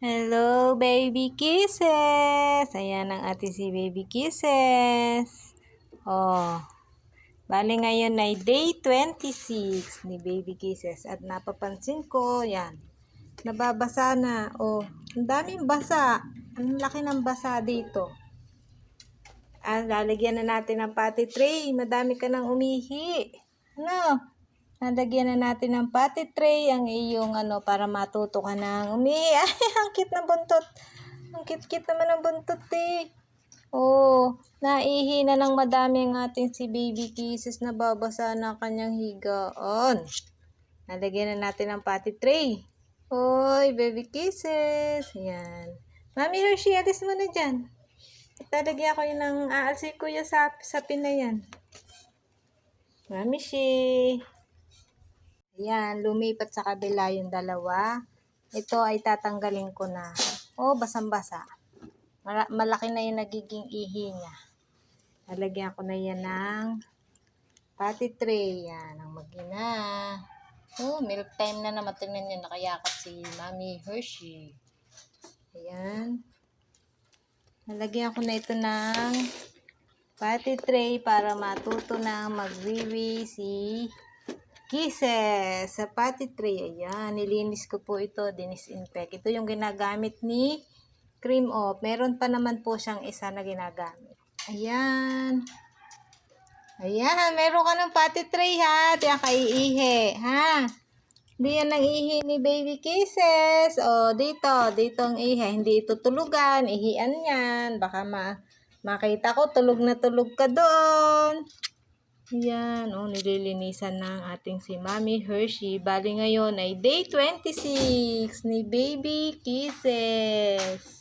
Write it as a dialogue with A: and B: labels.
A: Hello, baby kisses! Ayan ang ating si baby kisses. Oh, bali ngayon ay day 26 ni baby kisses. At napapansin ko, yan, nababasa na. Oh, ang daming basa. Ang laki ng basa dito. Ah, lalagyan na natin ng potty tray. Madami ka nang umihi. Ano? Lalagyan na natin ng potty tray ang iyong ano para matuto ka ng umihi. Ang cute na buntot. Ang cute-cute naman ng buntot eh. Oh, naihi na ng madami ang ating si baby kisses na babasa na kanyang higaan. Lalagyan na natin ng potty tray. Hoy, baby kisses. Ayan. Mami Hershey, alis mo na dyan. Talagyan ko yun ng aalsi kuya sa, sa na yan. Mami Shi. Ayan, lumipat sa kabila yung dalawa. Ito ay tatanggalin ko na. Oh, basang-basa. Mala- malaki na yung nagiging ihi niya. Lalagyan ko na yan ng patty tray. Yan, ang magina. Oh, milk time na naman. Tingnan niyo, nakayakap si Mami Hershey. Ayan. Nalagyan ko na ito ng patty tray para matuto na magwiwi si Kisses sa tray. Ayan, nilinis ko po ito, dinisinfect. Ito yung ginagamit ni Cream Off. Meron pa naman po siyang isa na ginagamit. Ayan. Ayan, meron ka ng tray ha. Tiyan ka iihi, ha? Hindi yan ang ihi ni Baby Kisses. O, dito. Dito ang ihi. Hindi ito tulugan. Ihian yan. Baka ma makita ko tulog na tulog ka doon. Yan. O, nililinisan ng ating si Mami Hershey. Bali ngayon ay day 26 ni Baby Kisses.